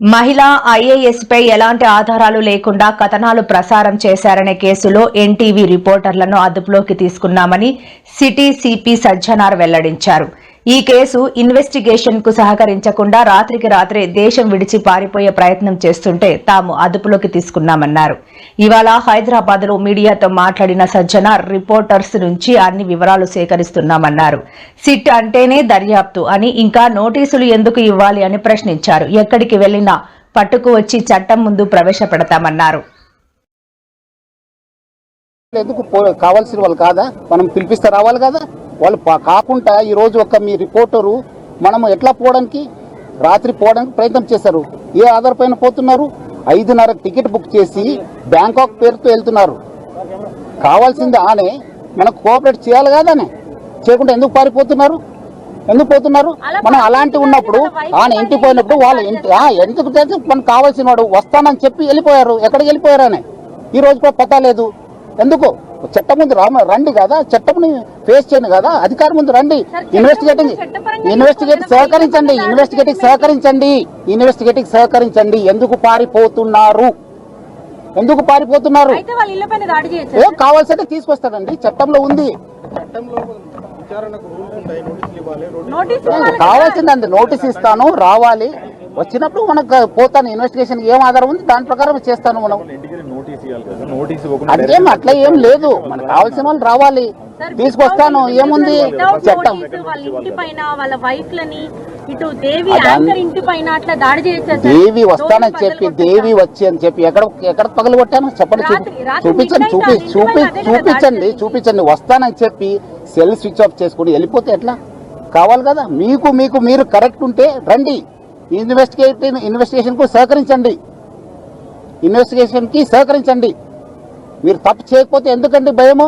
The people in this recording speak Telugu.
మహిళా ఐఏఎస్ పై ఎలాంటి ఆధారాలు లేకుండా కథనాలు ప్రసారం చేశారనే కేసులో ఎన్టీవీ రిపోర్టర్లను అదుపులోకి తీసుకున్నామని సిటీ సిపి సజ్జనార్ వెల్లడించారు. ఈ కేసు ఇన్వెస్టిగేషన్కు సహకరించకుండా రాత్రికి రాత్రే దేశం విడిచి పారిపోయే ప్రయత్నం చేస్తుంటే తాము అదుపులోకి తీసుకున్నామన్నారు. ఇవాళ హైదరాబాద్లో మీడియాతో మాట్లాడిన సజ్జన రిపోర్టర్స్ నుంచి అన్ని వివరాలు సేకరిస్తున్నామన్నారు. సిట్ అంటేనే దర్యాప్తు అని ఇంకా నోటీసులు ఎందుకు ఇవ్వాలి అని ప్రశ్నించారు. ఎక్కడికి వెళ్ళినా పట్టుకు వచ్చి చట్టం ముందు ప్రవేశపెడతామన్నారు. ఎందుకు కావాల్సిన వాళ్ళు కాదా? మనం పిలిపిస్తే రావాలి కదా? వాళ్ళు కాకుండా ఈ రోజు ఒక మీ రిపోర్టరు మనం ఎట్లా పోవడానికి? రాత్రి పోవడానికి ప్రయత్నం చేశారు. ఏ ఆధార్ పైన పోతున్నారు? ఐదున్నర టికెట్ బుక్ చేసి బ్యాంకాక్ పేరుతో వెళ్తున్నారు. కావాల్సింది ఆనే. మనకు కోఆపరేట్ చేయాలి కాదానే. చేయకుండా ఎందుకు పారిపోతున్నారు? ఎందుకు పోతున్నారు? మనం అలాంటి ఉన్నప్పుడు ఆయన ఇంటికి పోయినప్పుడు వాళ్ళు ఇంటి ఎందుకు మనకు కావాల్సిన వాడు వస్తానని చెప్పి వెళ్ళిపోయారు. ఎక్కడికి వెళ్ళిపోయారు అని ఈ రోజు కూడా పతా లేదు. ఎందుకు? చట్టం ముందు రామ రండి కదా చట్టంని ఫేస్ చేయండి కదా అధికారం ముందు రండి. ఇన్వెస్టిగేటింగ్ ఇన్వెస్టిగేటింగ్ సహకరించండి ఇన్వెస్టిగేటింగ్ సహకరించండి ఇన్వెస్టిగేటింగ్ సహకరించండి. ఎందుకు పారిపోతున్నారు? ఎందుకు పారిపోతున్నారు? అయితే వాళ్ళ ఇళ్ళ పైన దాడి చేయొచ్చు? ఏ కావాల్సింటే తీసుకొస్తాడండి చట్టంలో ఉంది. నోటీస్ కావాల్సిందండి నోటీస్ ఇస్తాను రావాలి. వచ్చినప్పుడు మనకు పోతాను ఇన్వెస్టిగేషన్ ఏం ఆధారం ఉంది దాని ప్రకారం చేస్తాను మనం. అదేం అట్లా ఏం లేదు. మనకు కావాల్సిన వాళ్ళు రావాలి. తీసుకొస్తాను. ఏముంది? చట్టం దేవి వస్తానని చెప్పి దేవి వచ్చి అని చెప్పి ఎక్కడ ఎక్కడ పగలు కొట్టాను చెప్పండి చూపించండి చూపి చూపి చూపించండి చూపించండి. వస్తానని చెప్పి సెల్ స్విచ్ ఆఫ్ చేసుకుని వెళ్ళిపోతే ఎట్లా? కావాలి కదా. మీకు మీకు మీరు కరెక్ట్ ఉంటే రండి. ఇన్వెస్టిగేట్ ఇన్వెస్టిగేషన్కు సహకరించండి. ఇన్వెస్టిగేషన్కి సహకరించండి. మీరు తప్పు చేయకపోతే ఎందుకండి భయము?